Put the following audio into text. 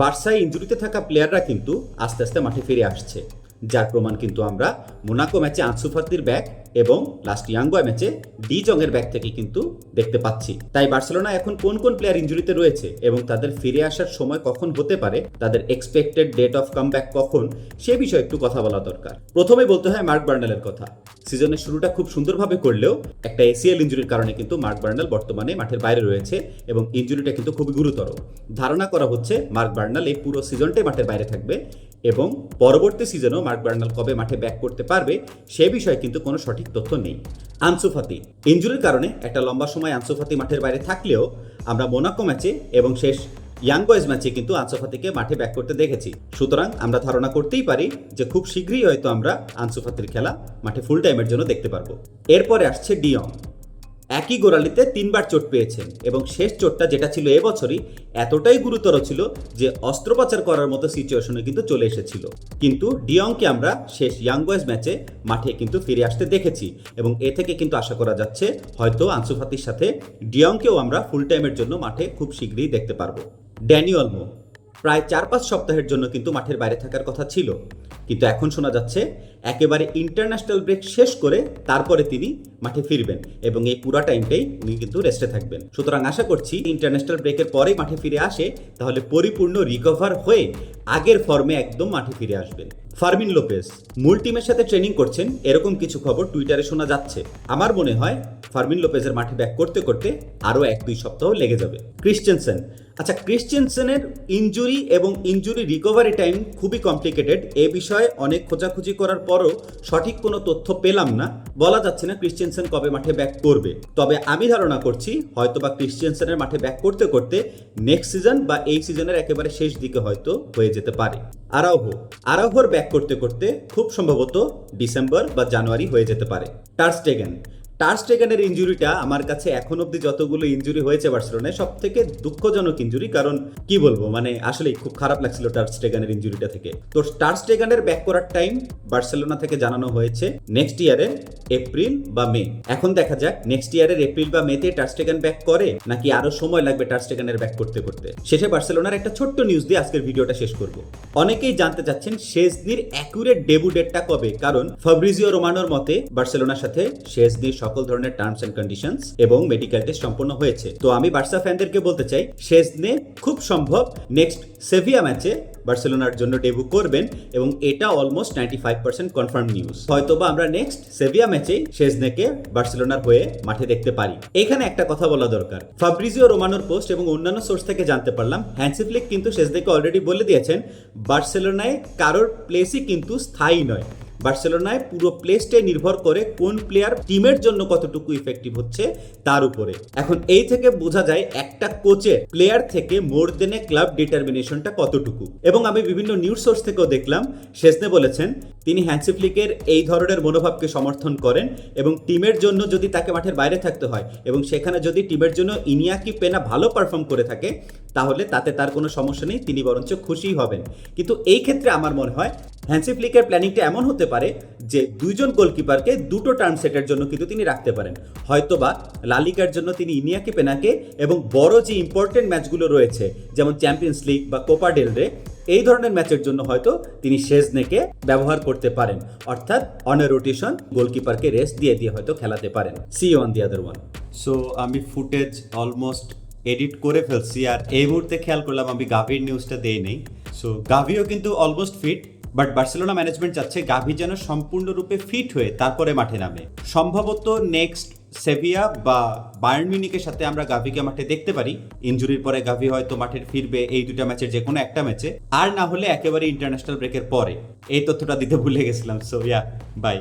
বার্সায় ইঞ্জুরিতে থাকা প্লেয়াররা কিন্তু আস্তে আস্তে মাঠে ফিরে আসছে। যার প্রমাণ কিন্তু আমরা মোনাকো ম্যাচে আনসু ফাতির ব্যাক এবং লাস্ট ইয়াঙ্গোয়া ম্যাচে ডি জংয়ের ব্যাক থেকে কিন্তু দেখতে পাচ্ছি। তাই বার্সেলোনা এখন কোন কোন প্লেয়ার ইঞ্জুরিতে রয়েছে এবং তাদের ফিরে আসার সময় কখন হতে পারে, তাদের এক্সপেক্টেড ডেট অফ কামব্যাক কখন, সে বিষয়ে একটু কথা বলা দরকার। প্রথমে বলতে হয় মার্ক বার্নালের কথা। সিজনের শুরুটা খুব সুন্দরভাবে করলেও একটা এসিএল ইঞ্জুরির কারণে কিন্তু মার্ক বার্নাল বর্তমানে মাঠের বাইরে রয়েছে এবং ইঞ্জুরিটা কিন্তু খুবই গুরুতর। ধারণা করা হচ্ছে মার্ক বার্নাল এই পুরো সিজনটাই মাঠের বাইরে থাকবে এবং পরবর্তী সিজনেও মার্ক বার্নাল কবে মাঠে ব্যাক করতে পারবে, সে বিষয়ে কিন্তু কোনো সঠিক তথ্য নেই। আনসুফাতি ইঞ্জুরির কারণে একটা লম্বা সময় আনসুফাতি মাঠের বাইরে থাকলেও আমরা মোনাকো ম্যাচে এবং শেষ ইয়াং বয়েজ ম্যাচে কিন্তু আনসুফাতিকে মাঠে ব্যাক করতে দেখেছি। সুতরাং আমরা ধারণা করতেই পারি যে খুব শীঘ্রই হয়তো আমরা আনসুফাতির খেলা মাঠে ফুল টাইমের জন্য দেখতে পারব। এরপরে আসছে ডিয়ং একই গোড়ালিতে তিনবার চোট পেয়েছেন এবং শেষ চোটটা যেটা ছিল এবছরই এতটাই গুরুতর ছিল যে অস্ত্রোপচার করার মতো সিচুয়েশনে কিন্তু চলে এসেছিল। কিন্তু ডিয়ংকে আমরা শেষ ইয়াং বয়েজ ম্যাচে মাঠে কিন্তু ফিরে আসতে দেখেছি এবং এ থেকে কিন্তু আশা করা যাচ্ছে হয়তো আনসুফাতির সাথে ডিয়ংকেও আমরা ফুল টাইমের জন্য মাঠে খুব শীঘ্রই দেখতে পারব। ড্যানি অলমো, প্রায় চার পাঁচ সপ্তাহের জন্য কিন্তু মাঠের বাইরে থাকার কথা ছিল। কিন্তু এখন শোনা যাচ্ছে একেবারে ইন্টারন্যাশনাল ব্রেক শেষ করে তারপরে তিনি মাঠে ফিরবেন এবং এই পুরা টাইমটাই উনি কিন্তু রেস্টে থাকবেন। সুতরাং আশা করছি ইন্টারন্যাশনাল ব্রেকের পরেই মাঠে ফিরে আসে, তাহলে পরিপূর্ণ রিকভার হয়ে আগের ফর্মে একদম মাঠে ফিরে আসবেন। ফার্মিন লোপেজ, মূল টিমের সাথে ট্রেনিং করছেন, এরকম কিছু খবর টুইটারে শোনা যাচ্ছে। আমার মনে হয় ফার্মিন লোপেজের মাঠে ব্যাক করতে করতে আরও এক দুই সপ্তাহ লেগে যাবে। ক্রিশ্চেনসেন আচ্ছা ক্রিশ্চিয়ানসেনের ইনজুরি এবং ইনজুরি রিকভারি টাইম খুবই কমপ্লিকেটেড এ বিষয়ে অনেক খোঁজাখুঁজি করার পরও সঠিক কোনো তথ্য পেলাম না। বলা যাচ্ছে না ক্রিশ্চিয়ানসেন কবে মাঠে ব্যাক করবে। তবে আমি ধারণা করছি হয়তো বা ক্রিশ্চিয়ানসেনের মাঠে ব্যাক করতে করতে নেক্সট সিজন বা এই সিজনের একেবারে শেষ দিকে হয়তো হয়ে যেতে পারে। আরাউহো, আরাউহোর ব্যাক করতে করতে খুব সম্ভবত ডিসেম্বর বা জানুয়ারি হয়ে যেতে পারে। টার্সটেগেন টার্সটেগানের ইঞ্জুরিটা আমার কাছে এখন অব্দি যতগুলো ইঞ্জুরি হয়েছে বার্সেলোনায় সব থেকে দুঃখজনক ইঞ্জুরি কারণ কি বলব মানে আসলে খুব খারাপ লাগছিল টার্সটেগানের ইঞ্জুরিটা থেকে। তো টার্সটেগানের ব্যাক করার টাইম বার্সেলোনা থেকে জানানো হয়েছে নেক্সট ইয়ারের এপ্রিল বা মে? এখন দেখা যাক নেক্সট ইয়ারের এপ্রিল বা মেতে টার্সটেগান ব্যাক করে, নাকি আরও সময় লাগবে টার্সটেগানের ব্যাক করতে করতে? শেষে বার্সেলোনার একটা ছোট্ট নিউজ দিয়ে আজকের ভিডিওটা শেষ করব। অনেকেই জানতে চাচ্ছেন শেষদির অ্যাকুরেট ডেবু ডেটটা কবে? কারণ ফাব্রিজিও রোমানোর মতে বার্সেলোনার সাথে শেষদির সকল ধরনের টার্মস এন্ড কন্ডিশনস এবং মেডিকেল টেস্ট সম্পন্ন হয়েছে। তো আমি বার্সা ফ্যানদেরকে বলতে চাই, শেষদিনে খুব সম্ভব নেক্সট সেভিয়া ম্যাচে বার্সেলোনার জন্য ডেবু করবেন এবং এটা almost ninety five percent confirm news হয়তোবা আমরা নেক্সট সেভিয়া ম্যাচেই শেজনেকে বার্সেলোনার হয়ে মাঠে দেখতে পারি। এখানে একটা কথা বলা দরকার। ফাব্রিজিও রোমানোর পোস্ট এবং অন্যান্য সোর্স থেকে জানতে পারলাম হ্যান্সিফ্লিক কিন্তু শেষদেকে অলরেডি বলে দিয়েছেন, বার্সেলোনায় কারোর প্লেসই কিন্তু স্থায়ী নয়। বার্সেলোনায় পুরো প্লেসটাই নির্ভর করে কোন প্লেয়ার টিমের জন্য কতটুকু ইফেক্টিভ হচ্ছে তার উপরে। এখন এই থেকে বোঝা যায় একটা কোচের প্লেয়ার থেকে মোর দেনে ক্লাব ডিটারমিনেশনটা কতটুকু। এবং আমি বিভিন্ন নিউজ সোর্স থেকেও দেখলাম শেষনে বলেছেন, তিনি হ্যান্সিফ্লিকের এই ধরনের মনোভাবকে সমর্থন করেন এবং টিমের জন্য যদি তাকে মাঠের বাইরে থাকতে হয় এবং সেখানে যদি টিমের জন্য ইনিয়াকি পেনা ভালো পারফর্ম করে থাকে তাহলে তাতে তার কোনো সমস্যা নেই, তিনি বরঞ্চ খুশিই হবেন। কিন্তু এই ক্ষেত্রে আমার মনে হয় হ্যান্সি ফ্লিকের প্ল্যানিংটা এমন হতে পারে যে দুইজন গোলকিপারকে দুটো টার্ন সেটের জন্য কিন্তু তিনি রাখতে পারেন। হয়তোবা লালিকার জন্য তিনি ইনিয়াকে, পেনাকে এবং বড় যে ইম্পর্টেন্ট ম্যাচগুলো রয়েছে, যেমন চ্যাম্পিয়ন্স লিগ বা কোপা ডেল রে এই ধরনের ম্যাচের জন্য হয়তো তিনি শেজনেকে ব্যবহার করতে পারেন। অর্থাৎ অন রোটেশন গোলকিপারকে রেস্ট দিয়ে দিয়ে হয়তো খেলাতে পারেন। See on the other one so আমি ফুটেজ অলমোস্ট এডিট করে ফেলছি আর এই মুহূর্তে খেয়াল করলাম আমি গাভির নিউজটা দেই নেই। সো গাভিও কিন্তু almost fit but Barcelona management চাচ্ছে গাভি যেন সম্পূর্ণরূপে ফিট হয়ে তারপরে মাঠে নামে। সম্ভবত নেক্সট সেভিয়া বা বায়ার্ন মিউনিকের সাথে আমরা গাভিকে মাঠে দেখতে পারি। ইনজুরির পরে গাভি হয়তো মাঠে ফিরবে এই দুটা ম্যাচের যে কোনো একটা ম্যাচে আর না হলে একেবারে ইন্টারন্যাশনাল ব্রেকের পরে। এই তথ্যটা দিতে ভুলে গেছিলাম সো ইয়া বাই